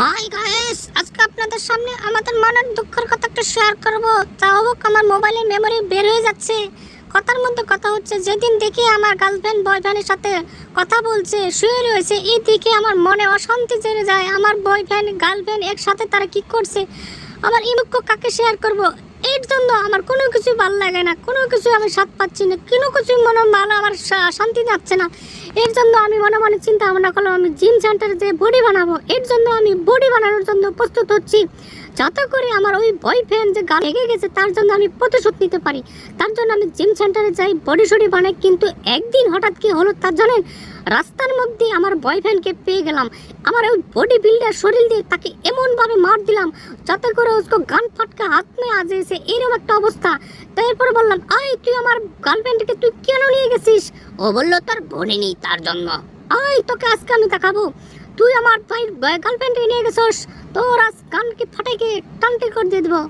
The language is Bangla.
হাই গাইস আজকে আপনাদের সামনে আমাদের মনের দুঃখের কথা একটু শেয়ার করব। তা হোক, আমার মোবাইলের মেমরি বের হয়ে যাচ্ছে। কথার মধ্যে কথা হচ্ছে, যেদিন দেখি আমার গার্লফ্রেন্ড বয়ফ্রেন্ডের সাথে কথা বলছে, শুয়ে রয়েছে, এই দেখে আমার মনে অশান্তি জেনে যায়। আমার বয়ফ্রেন্ড গার্লফ্রেন্ড একসাথে তারা কি করছে? আমার দুঃখ কাকে শেয়ার করব? এর জন্য আমার কোনো কিছু ভালো লাগে না, কোনো কিছু আমি স্বাদ পাচ্ছি না, কোনো কিছু মনে ভালো, আমার শান্তি যাচ্ছে না। এর জন্য আমি মনে মনে চিন্তা ভাবনা করলাম, আমি জিম সেন্টারে যে বডি বানাবো, এর জন্য আমি বডি বানানোর জন্য প্রস্তুত হচ্ছি। যাতে করে আমার ওই বয়ফ্রেন্ড যে গান লেগে গেছে, তার জন্য আমি প্রতিশোধ নিতে পারি। তার জন্য আমি জিম সেন্টারে যাই বডি শডি বানাই, কিন্তু একদিন হঠাৎ কি হলো তার জানেন? রাস্তার মধ্যে আমার বয়ফ্রেন্ডকে পেয়ে গেলাম। আমার ওই বডি বিল্ডার শরীর দিয়ে তাকে এমনভাবে মার দিলাম, যাতে করে ওসকো গান ফাটকা হাত নিয়ে আজ এসে এরকম একটা অবস্থা। তারপর বললাম, আয়, তুই আমার গার্লফ্রেন্ডকে তুই কেন নিয়ে গেছিস? ও বলল, তার বোনে নেই তার জন্য। আয়, তোকে আজকে আমি দেখাবো। তুই আমার ভাই গার্লফ্রেন্ডকে নিয়ে গেছিস। তোর আজ গানকে ফাটাইকে টান্টি করে দিয়ে দেবো।